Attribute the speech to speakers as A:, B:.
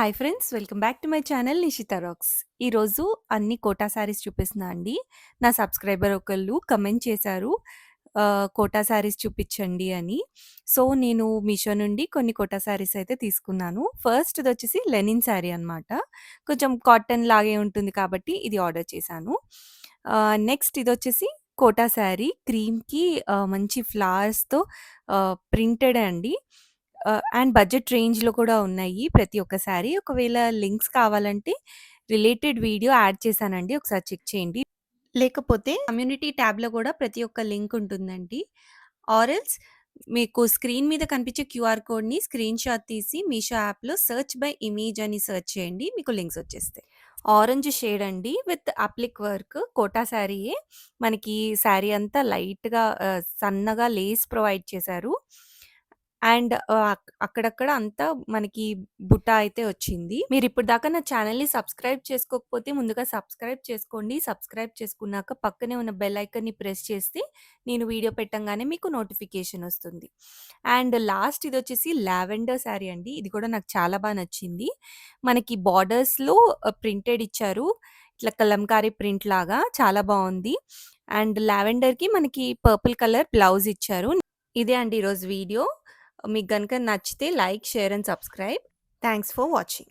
A: Hi friends welcome back to my channel Nishitha rocks ఈరోజు అన్ని quota saris చూపిస్తున్నా అండి. నా సబ్స్క్రైబర్ ఒకళ్ళు కమెంట్ చేశారు కోటా శారీస్ చూపించండి అని. సో నేను మీషో నుండి కొన్ని కోటా శారీస్ అయితే తీసుకున్నాను. ఫస్ట్ ఇది వచ్చేసి లెనిన్ శారీ అనమాట కొంచెం కాటన్ లాగే ఉంటుంది కాబట్టి ఇది ఆర్డర్ చేశాను. నెక్స్ట్ ఇది వచ్చేసి కోటా శారీ క్రీమ్కి మంచి ఫ్లవర్స్తో ప్రింటెడ్ అండి. అండ్ బడ్జెట్ రేంజ్‌లో కూడా ఉన్నాయి ప్రతి ఒక్క శారీ. ఒకవేళ లింక్స్ కావాలంటే రిలేటెడ్ వీడియో యాడ్ చేశానండి. ఒకసారి చెక్ చేయండి. లేకపోతే కమ్యూనిటీ ట్యాబ్‌లో కూడా ప్రతి ఒక్క లింక్ ఉంటుందండి. ఆర్ ఎల్స్ మీకు స్క్రీన్ మీద కనిపించే క్యూఆర్ కోడ్‌ని స్క్రీన్‌షాట్ తీసి మీషో యాప్‌లో సెర్చ్ బై ఇమేజ్ అని సెర్చ్ చేయండి. మీకు లింక్స్ వచ్చేస్తాయి. ఆరెంజ్ షేడ్ అండి విత్ అప్లిక్ వర్క్ కోటా శారీయే. మనకి శారీ అంతా లైట్‌గా ఆహ్, సన్నగా లేస్ ప్రొవైడ్ చేశారు. అండ్ ఆహ్, అక్ అక్కడక్కడ అంతా మనకి బుట్ట అయితే వచ్చింది. మీరిప్పటిదాకా నా ఛానెల్‌ని సబ్స్క్రైబ్ చేసుకోకపోతే ముందుగా సబ్స్క్రైబ్ చేసుకోండి. సబ్స్క్రైబ్ చేసుకున్నాక పక్కనే ఉన్న బెల్ ఐకాన్‌ని ప్రెస్ చేస్తే నేను వీడియో పెట్టంగానే మీకు నోటిఫికేషన్ వస్తుంది. అండ్ లాస్ట్ ఇదొచ్చేసి లావెండర్ శారీ అండి. ఇది కూడా నాకు చాలా బా నచ్చింది. మనకి బార్డర్స్‌లో ఆహ్, ప్రింటెడ్ ఇచ్చారు. ఇట్లా కలంకారీ ప్రింట్ లాగా చాలా బావుంది. అండ్ లావెండర్‌కి మనకి పర్పుల్ కలర్ బ్లౌజ్ ఇచ్చారు. ఇదే అండి ఈరోజు వీడియో. మీకు కనుక నచ్చితే like, share and subscribe. Thanks for watching.